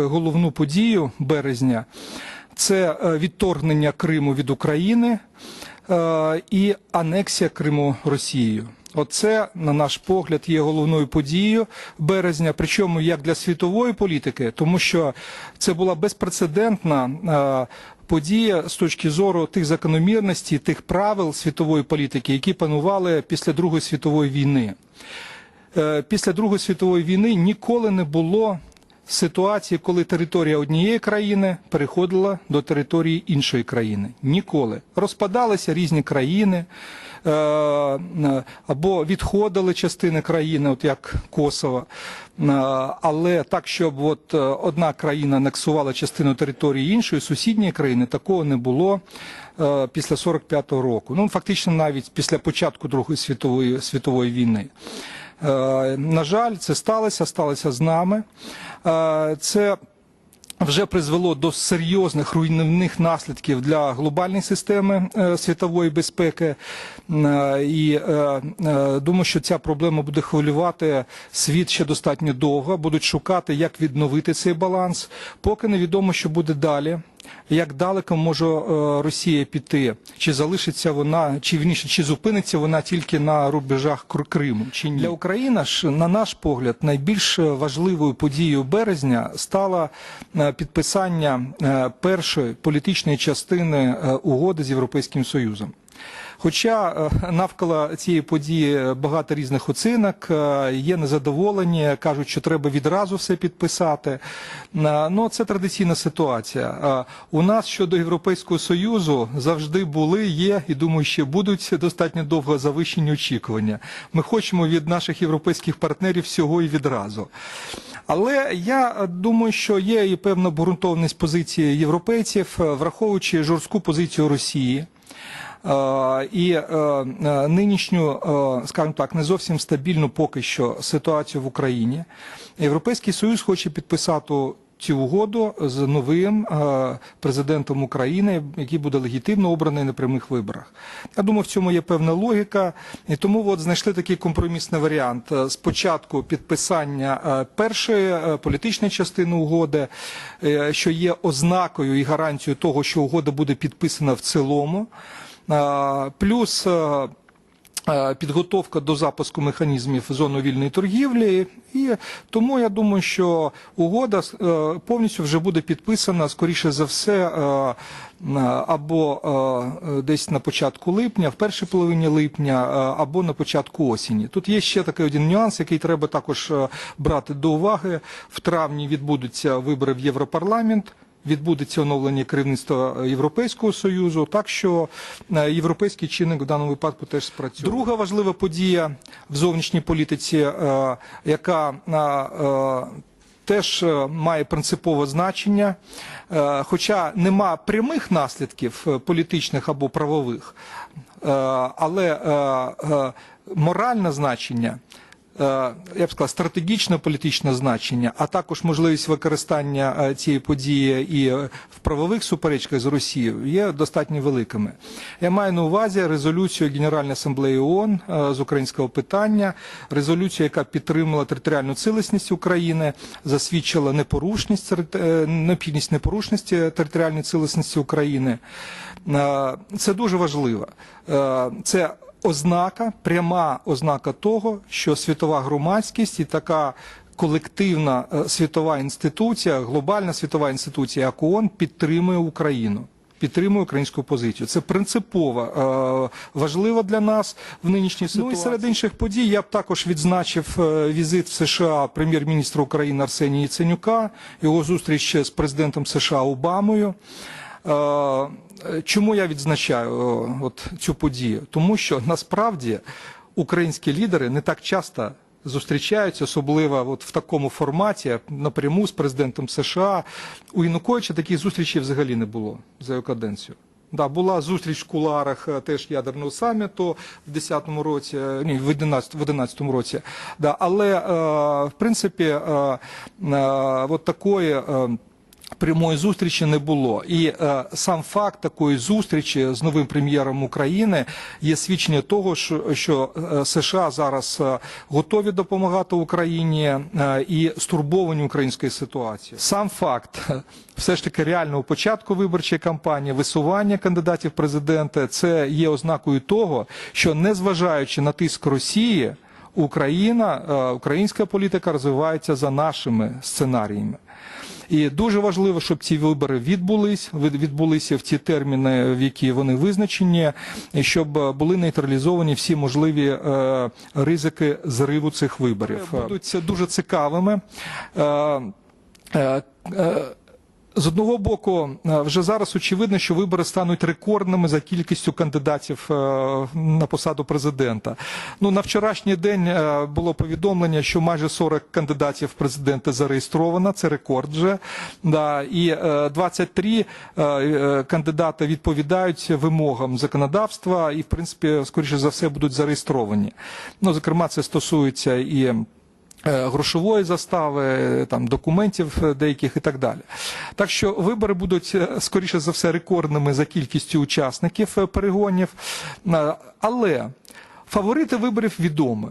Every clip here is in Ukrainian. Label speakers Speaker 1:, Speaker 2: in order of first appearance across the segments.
Speaker 1: головну подію березня. Це е, відторгнення Криму від України е, і анексія Криму Росією. Оце, на наш погляд, є головною подією березня, причому як для світової політики, тому що це була безпрецедентна е, подія з точки зору тих закономірностей, тих правил світової політики, які панували після Другої світової війни. Після Другої світової війни ніколи не було ситуації, коли територія однієї країни переходила до території іншої країни. Ніколи. Розпадалися різні країни е, е, або відходили частини країни, от як Косово. Е, Але так, щоб от одна країна анексувала частину території іншої, сусідньої країни, такого не було після 45-го року. Ну, фактично, навіть після початку Другої світової, світової війни. Е, На жаль, це сталося, сталося з нами. Е, Це вже призвело до серйозних руйнівних наслідків для глобальної системи е, світової безпеки. І думаю, що ця проблема буде хвилювати світ ще достатньо довго. Будуть шукати, як відновити цей баланс. Поки невідомо, що буде далі. Як далеко може е, Росія піти? Чи залишиться вона, чи вніше, чи зупиниться вона тільки на рубежах Кр- Криму? Чи ні? Для України ж, на наш погляд, найбільш важливою подією березня стало е, підписання е, першої політичної частини угоди з Європейським Союзом. Хоча е, навколо цієї події багато різних оцінок, е, є незадоволені, кажуть, що треба відразу все підписати. Е, Ну, це традиційна ситуація. Е, У нас щодо Європейського Союзу завжди були, є і думаю, ще будуть достатньо довго завищені очікування. Ми хочемо від наших європейських партнерів всього і відразу. Але я е, думаю, що є і певна обґрунтованість позиції європейців, е, враховуючи жорстку позицію Росії. Е, І е, е, нинішню, скажімо так, не зовсім стабільну поки що ситуацію в Україні. Європейський Союз хоче підписати цю угоду з новим президентом України, який буде легітимно обраний на прямих виборах. Я думаю, в цьому є певна логіка, і тому от знайшли такий компромісний варіант. Спочатку підписання першої політичної частини угоди, що є ознакою і гарантією того, що угода буде підписана в цілому. Плюс підготовка до запуску механізмів зони вільної торгівлі, і тому я думаю, що угода е, повністю вже буде підписана, скоріше за все, е, або е, десь на початку липня, в першій половині липня, або на початку осені. Тут є ще такий один нюанс, який треба також брати до уваги. В травні відбудуться вибори в Європарламент відбудеться оновлення керівництва Європейського союзу, так що е, європейський чинник в даному випадку теж спрацює. Друга важлива подія в зовнішній політиці, е, яка е, теж має принципове значення, хоча нема прямих наслідків політичних або правових, але моральне значення я б сказав, стратегічне політичне значення, а також можливість використання е, цієї події і е, в правових суперечках з Росією є достатньо великими. Я маю на увазі резолюцію Генеральної асамблеї ООН е, з українського питання, резолюцію, яка підтримала територіальну цілісність України, засвідчила непорушність е, необхідність непорушності територіальної цілісності України. Е, Це дуже важливо. Е, Це ознака, пряма ознака того, що світова громадськість і така колективна е, світова інституція, глобальна світова інституція, як ООН, підтримує Україну. Підтримує українську позицію. Це принципово е, важливо для нас в нинішній ситуації. Ну і серед інших подій я б також відзначив е, візит в США прем'єр-міністра України Арсенія Яценюка, його зустріч з президентом США Обамою. Е, Чому я відзначаю е, от цю подію? Тому що насправді українські лідери не так часто зустрічаються, особливо от в такому форматі напряму з президентом США. У Януковича таких зустрічей взагалі не було за його каденцію. Да, була зустріч в куларах е, теж ядерного саміту в 10-му році, ні, в 11, в 11-му році. Да, але е, в принципі, е, е, от такої. Е, Прямої зустрічі не було, і е, сам факт такої зустрічі з новим прем'єром України є свідчення того, що, що е, США зараз е, готові допомагати Україні е, і стурбовані українською ситуацією. Сам факт все ж таки реального початку виборчої кампанії, висування кандидатів в президенти, це є ознакою того, що незважаючи на тиск Росії, Україна, е, українська політика розвивається за нашими сценаріями. І дуже важливо, щоб ці вибори відбулись, відбулися в ті терміни, в які вони визначені, і щоб е, були нейтралізовані всі можливі е, ризики зриву цих виборів. Будуть дуже цікавими. Е, е, е, з одного боку, е, вже зараз очевидно, що вибори стануть рекордними за кількістю кандидатів е, на посаду президента. Ну на вчорашній день е, було повідомлення, що майже 40 кандидатів в президенти зареєстровано. Це рекорд вже. Да, і е, 23 е, е, кандидати відповідають вимогам законодавства, і в принципі, скоріше за все, будуть зареєстровані. Ну, зокрема, це стосується і грошової застави, там документів е, деяких і так далі. Так що вибори будуть е, скоріше за все рекордними за кількістю учасників е, перегонів, Е, але фаворити виборів відомі.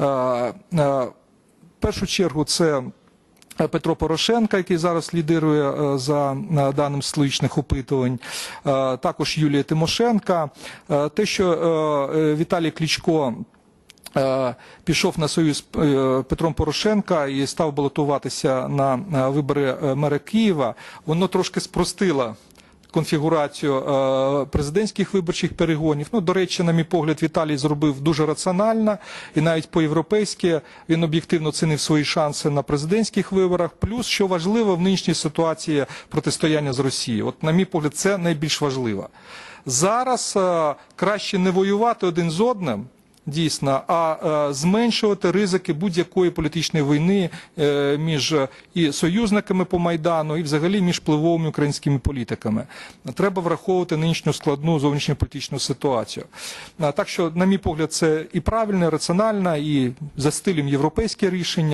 Speaker 1: Е, е, В першу чергу це е, Петро Порошенко, який зараз лідирує е, за е, даним столичних опитувань, е, також Юлія Тимошенка. Е, Те, що е, е, Віталій Кличко е, пішов на союз е, Петром Порошенка і став балотуватися на е, вибори е, мера Києва, воно трошки спростило конфігурацію е, президентських виборчих перегонів. Ну, до речі, на мій погляд, Віталій зробив дуже раціонально і навіть по-європейськи він об'єктивно цінив свої шанси на президентських виборах. Плюс, що важливо в нинішній ситуації протистояння з Росією. От, на мій погляд, це найбільш важливо. Зараз е, краще не воювати один з одним. Дійсно, а е, зменшувати ризики будь-якої політичної війни е, між е, і союзниками по майдану, і взагалі між впливовими українськими політиками. Треба враховувати нинішню складну зовнішньополітичну ситуацію. Так що, на мій погляд, це і правильне, і раціональне, і за стилем європейське рішення.